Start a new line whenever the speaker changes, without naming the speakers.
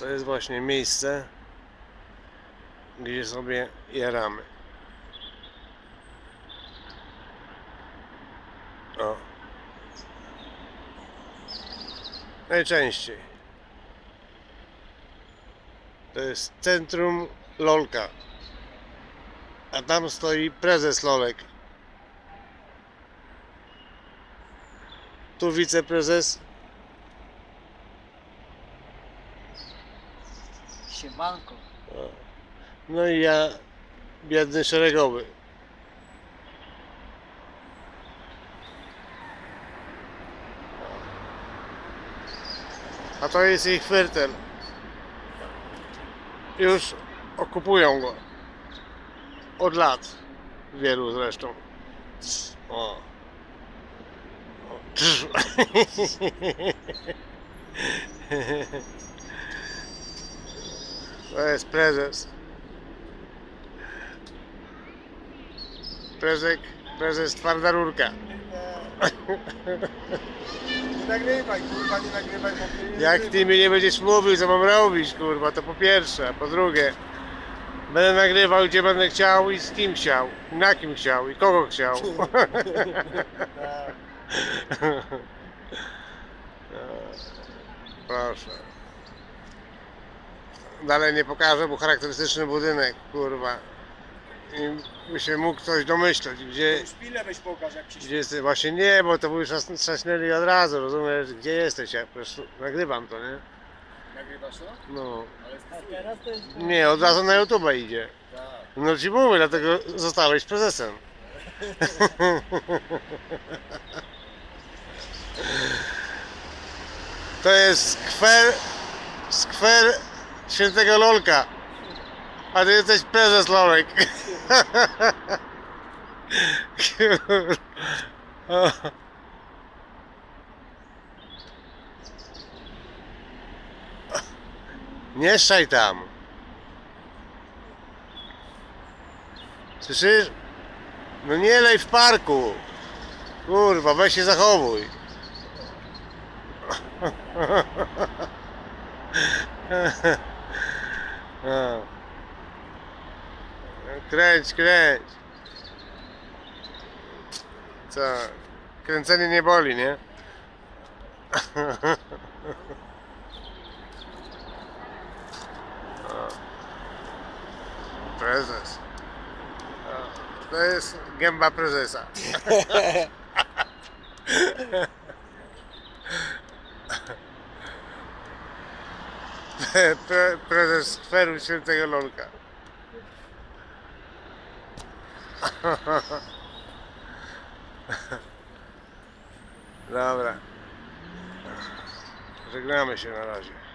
To jest właśnie miejsce, gdzie sobie jaramy. O. Najczęściej. To jest centrum Lolka. A tam stoi prezes Lolek. Tu wiceprezes.
Siemanko.
No i ja, biedny szeregowy. A to jest ich chwyrtel. Już okupują go. Od lat. Wielu zresztą. O. o. To jest prezes. Prezek, prezes twarda rurka.
Nie nagrywaj, kurwa, nie nagrywaj, bo mnie nie
Jak ty mi nie będziesz mówił, co mam robić, kurwa, to po pierwsze, a po drugie, będę nagrywał, gdzie będę chciał i z kim chciał, na kim chciał, i kogo chciał.
Tak.
Dalej nie pokażę, bo charakterystyczny budynek, kurwa. I by się mógł ktoś domyśleć, gdzie,
Szpilę weź pokaż, jak się
gdzie jesteś. Właśnie nie, bo to by już nas trzaśnęli od razu, rozumiesz, gdzie jesteś, ja po prostu nagrywam to, nie?
Nagrywasz to?
No.
Ale
A teraz to jest...
Nie, od razu na YouTube idzie.
Tak.
No ci mówię, dlatego zostałeś prezesem. To jest skwer, skwer świętego Lolka. A ty jesteś prezes Lolek. Nie szaj tam. Słyszysz? No nie lej w parku. Kurwa, weź się zachowuj. O. Kręć, kręć. Co? Kręcenie nie boli, nie? O. Prezes. To jest gęba prezesa. Pre, prezes skweru świętego Lolka. Dobra. Żegnamy się na razie.